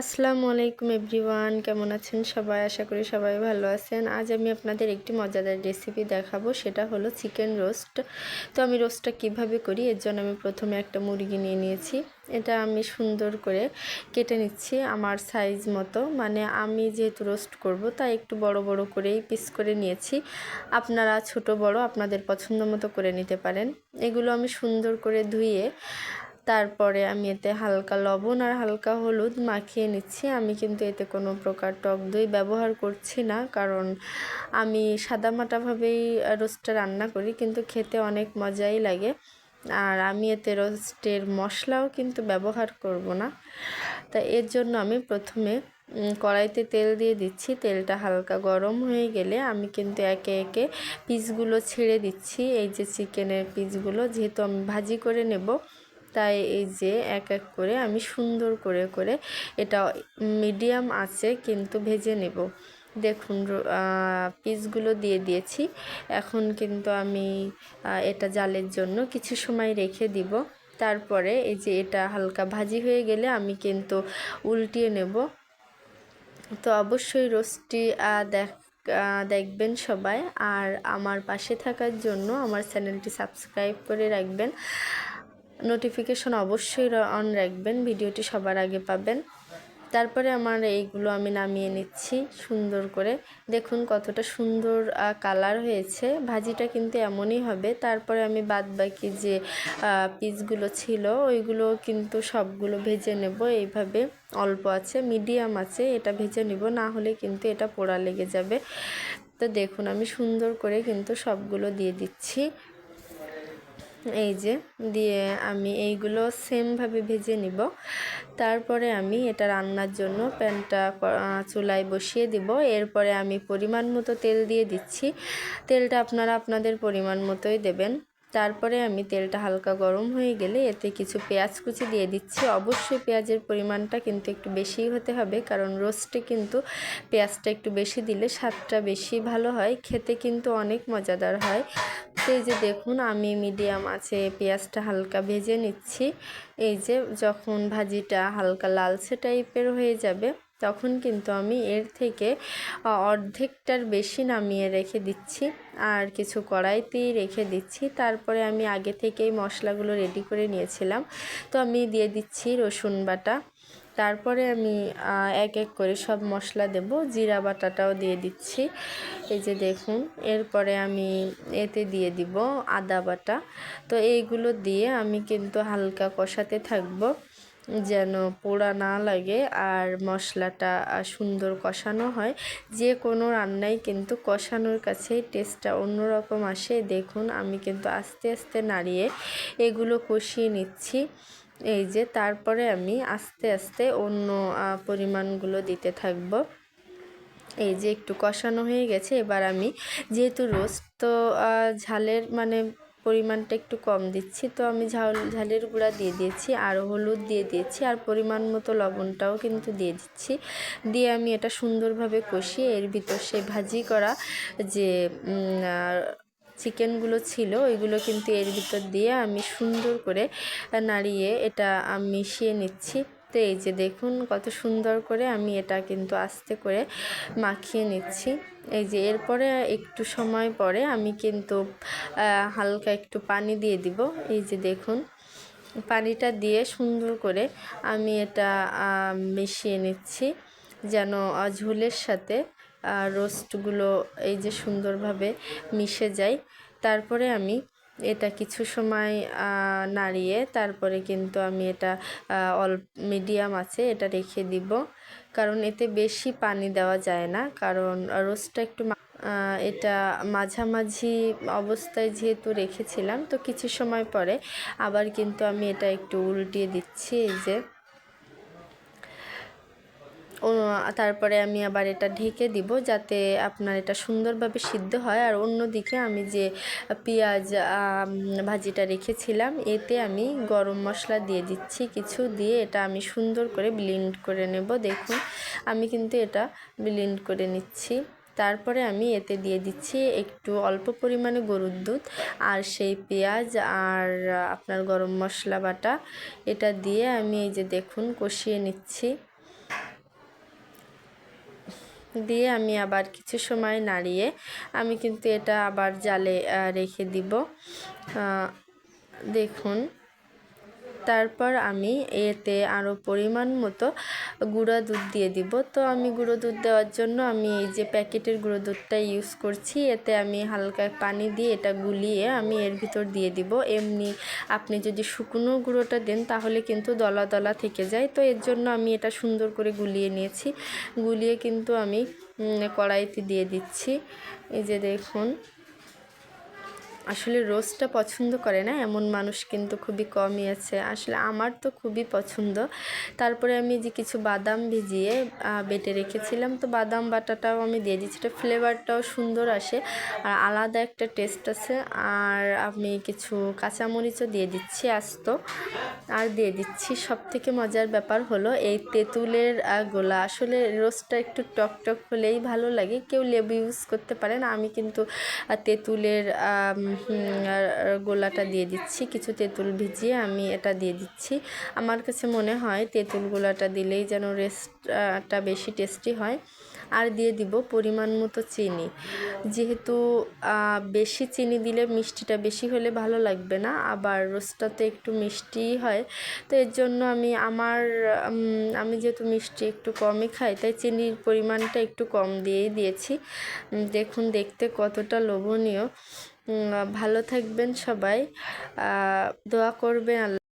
আসসালামু আলাইকুম এভরিওয়ান, কেমন আছেন সবাই? আশা করি সবাই ভালো আছেন। আজ আমি আপনাদের একটি মজাদার রেসিপি দেখাবো, সেটা হলো চিকেন রোস্ট তো আমি রোস্টটা কীভাবে করি? এর জন্য আমি প্রথমে একটা মুরগি নিয়ে নিয়েছি। এটা আমি সুন্দর করে কেটে নিচ্ছি আমার সাইজ মতো। মানে আমি যেহেতু রোস্ট করব, তাই একটু বড় বড় করেই পিস করে নিয়েছি। আপনারা ছোট বড় আপনাদের পছন্দ মতো করে নিতে পারেন। এগুলো আমি সুন্দর করে ধুয়ে তারপরে আমি এতে হালকা লবণ আর হালকা হলুদ মাখিয়ে নিচ্ছি। আমি কিন্তু এতে কোনো প্রকার টক দই ব্যবহার করছি না, কারণ আমি সাদামাটাভাবেই রোস্টটা রান্না করি, কিন্তু খেতে অনেক মজাই লাগে। আর আমি এতে রোস্টের মশলাও কিন্তু ব্যবহার করব না। তা এর জন্য আমি প্রথমে কড়াইতে তেল দিয়ে দিচ্ছি। তেলটা হালকা গরম হয়ে গেলে আমি কিন্তু একে একে পিসগুলো ছেড়ে দিচ্ছি। এই যে চিকেনের পিসগুলো, যেহেতু আমি ভাজি করে নেব তাই এই যে এক এক করে আমি সুন্দর করে করে এটা মিডিয়াম আছে কিন্তু ভেজে নেব। দেখুন পিসগুলো দিয়ে দিয়েছি। এখন কিন্তু আমি এটা জালের জন্য কিছু সময় রেখে দিব। তারপরে এই যে এটা হালকা ভাজি হয়ে গেলে আমি কিন্তু উল্টিয়ে নেব। তো অবশ্যই রোস্টটি দেখ দেখবেন সবাই। আর আমার পাশে থাকার জন্য আমার চ্যানেলটি সাবস্ক্রাইব করে রাখবেন। নোটিফিকেশন অবশ্যই অন রাখবেন, ভিডিওটি সবার আগে পাবেন। তারপরে আমার এইগুলো আমি নামিয়ে নিচ্ছি সুন্দর করে। দেখুন কতটা সুন্দর কালার হয়েছে। ভাজিটা কিন্তু এমনই হবে। তারপরে আমি বাদ বাকি যে পিসগুলো ছিল, ওইগুলো কিন্তু সবগুলো ভেজে নেব। এইভাবে অল্প আছে মিডিয়াম আছে, এটা ভেজে নেব। না হলে কিন্তু এটা পোড়া লেগে যাবে। তো দেখুন আমি সুন্দর করে কিন্তু সবগুলো দিয়ে দিচ্ছি। এই যে, দিয়ে আমি এইগুলো সেমভাবে ভেজে নিব। তারপরে আমি এটা রান্নার জন্য প্যানটা চুলায় বসিয়ে দিব। এরপরে আমি পরিমাণ মতো তেল দিয়ে দিচ্ছি। তেলটা আপনারা আপনাদের পরিমাণ মতোই দেবেন। তারপরে আমি তেলটা হালকা গরম হয়ে গেলে এতে কিছু পেঁয়াজ কুচি দিয়ে দিচ্ছি। অবশ্যই পেঁয়াজের পরিমাণটা কিন্তু একটু বেশিই হতে হবে, কারণ রোস্টে কিন্তু পেঁয়াজটা একটু বেশি দিলে স্বাদটা বেশি ভালো হয়, খেতে কিন্তু অনেক মজাদার হয়। এই যে দেখুন, আমি মিডিয়াম আছে পেঁয়াজটা হালকা ভেজে নিচ্ছি। এই যে যখন ভাজিটা হালকা লালচে টাইপের হয়ে যাবে তখন কিন্তু আমি এর থেকে অর্ধেকটার বেশি নামিয়ে রেখে দিচ্ছি। আর কিছু কড়াইতেই রেখে দিচ্ছি। তারপরে আমি আগে থেকেই মশলাগুলো রেডি করে নিয়েছিলাম। তো আমি দিয়ে দিচ্ছি রসুন বাটা। তারপরে আমি এক এক করে সব মশলা দেব। জিরা বাটাটাও দিয়ে দিচ্ছি। এই যে দেখুন, এরপরে আমি এতে দিয়ে দিব আদা বাটা। তো এইগুলো দিয়ে আমি কিন্তু হালকা কষাতে থাকব। যেন পোড়া না লাগে আর মশলাটা সুন্দর কষানো হয়। যে কোনো রান্নাই কিন্তু কষানোর কাছেই টেস্টটা অন্যরকম আসে। দেখুন, আমি কিন্তু আস্তে আস্তে নাড়িয়ে এগুলো কষিয়ে নিচ্ছি। এই যে, তারপরে আমি আস্তে আস্তে অন্য পরিমাণগুলো দিতে থাকব। এই যে, একটু কষানো হয়ে গেছে। এবার আমি যেহেতু রোস্ট তো ঝালের মানে পরিমাণটা একটু কম দিচ্ছি। তো আমি ঝাল, ঝালের গুঁড়া দিয়ে দিয়েছি আর হলুদ দিয়ে দিয়েছি, আর পরিমাণ মতো লবণটাও কিন্তু দিয়ে দিচ্ছি। দিয়ে আমি এটা সুন্দরভাবে কষিয়ে এর ভিতর সেই ভাজি করা যে চিকেনগুলো ছিল, ওইগুলো কিন্তু এর ভিতর দিয়ে আমি সুন্দর করে নাড়িয়ে এটা মিশিয়ে নিচ্ছি। তো এই যে দেখুন কত সুন্দর করে আমি এটা কিন্তু আস্তে করে মাখিয়ে নিচ্ছি। এই যে এরপরে একটু সময় পরে আমি কিন্তু হালকা একটু পানি দিয়ে দিব। এই যে দেখুন, পানিটা দিয়ে সুন্দর করে আমি এটা মিশিয়ে নিচ্ছি যেন ঝোলের সাথে রোস্টগুলো এই যে সুন্দরভাবে মিশে যায়। তারপরে আমি এটা কিছু সময় নাড়িয়ে তারপরে কিন্তু আমি এটা অল মিডিয়াম আছে এটা রেখে দিব। কারণ এতে বেশি পানি দেওয়া যায় না। কারণ রোস্টটা একটু এটা মাঝামাঝি অবস্থায় যেহেতু রেখেছিলাম, তো কিছু সময় পরে আবার কিন্তু আমি এটা একটু উল্টিয়ে দিচ্ছি এই যে। তারপরে আমি আবার এটা ঢেকে দিব যাতে আপনার এটা সুন্দরভাবে সিদ্ধ হয়। আর অন্যদিকে আমি যে পেঁয়াজ ভাজিটা রেখেছিলাম, এতে আমি গরম মশলা দিয়ে দিচ্ছি। কিছু দিয়ে এটা আমি সুন্দর করে ব্লিন্ড করে নেব। দেখুন, আমি কিন্তু এটা ব্লিন্ড করে নিচ্ছি। তারপরে আমি এতে দিয়ে দিচ্ছি একটু অল্প পরিমাণে গরুর দুধ আর সেই পেঁয়াজ আর আপনার গরম মশলা বাটা। এটা দিয়ে আমি এই যে দেখুন, কষিয়ে নিচ্ছি। দিয়ে আমি আবার কিছু সময় নাড়িয়ে আমি কিন্তু এটা আবার জালে রেখে দিব। দেখুন। তারপর আমি এতে আরও পরিমাণ মতো গুঁড়া দুধ দিয়ে দিব। তো আমি গুঁড়ো দুধ দেওয়ার জন্য আমি এই যে প্যাকেটের গুঁড়ো দুধটা ইউজ করছি, এতে আমি হালকা পানি দিয়ে এটা গুলিয়ে আমি এর ভিতর দিয়ে দিব। এমনি আপনি যদি শুকনো গুঁড়োটা দেন তাহলে কিন্তু দলা দলা থেকে যায়। তো এর জন্য আমি এটা সুন্দর করে গুলিয়ে নিয়েছি। গুলিয়ে কিন্তু আমি কড়াইতে দিয়ে দিচ্ছি। এই যে দেখুন। আসলে রোজটা পছন্দ করে না, এমন মানুষ কিন্তু খুবই কমই আছে। আসলে আমার তো খুবই পছন্দ। তারপরে আমি যে কিছু বাদাম ভিজিয়ে বেটে রেখেছিলাম, তো বাদাম বাটাটাও আমি দিয়ে দিচ্ছি এটা ফ্লেভারটাও সুন্দর আসে, আর আলাদা একটা টেস্ট আছে। আর আমি কিছু কাঁচামরিচও দিয়ে দিচ্ছি, আস্ত। আর দিয়ে দিচ্ছি সব থেকে মজার ব্যাপার হলো এই তেঁতুলের গোলা। আসলে রোজটা একটু টক টক হলেই ভালো লাগে। কেউ লেবু ইউজ করতে পারেন আমি কিন্তু তেঁতুলের গোলাটা দিয়ে দিচ্ছি। কিছু তেঁতুল ভিজিয়ে আমি এটা দিয়ে দিচ্ছি। আমার কাছে মনে হয় তেঁতুল গোলাটা দিলেই যেন রেস্টটা বেশি টেস্টি হয়। আর দিয়ে দিব পরিমাণ মতো চিনি। যেহেতু বেশি চিনি দিলে মিষ্টিটা বেশি হলে ভালো লাগবে না, আবার রোস্টটাতে একটু মিষ্টি হয়। তো এর জন্য আমি আমার আমি যেহেতু মিষ্টি একটু কমই খাই, তাই চিনির পরিমাণটা একটু কম দিয়েই দিয়েছি। দেখুন, দেখতে কতটা লোভনীয়। ভালো থাকবেন সবাই। দোয়া করবেন আল্লাহ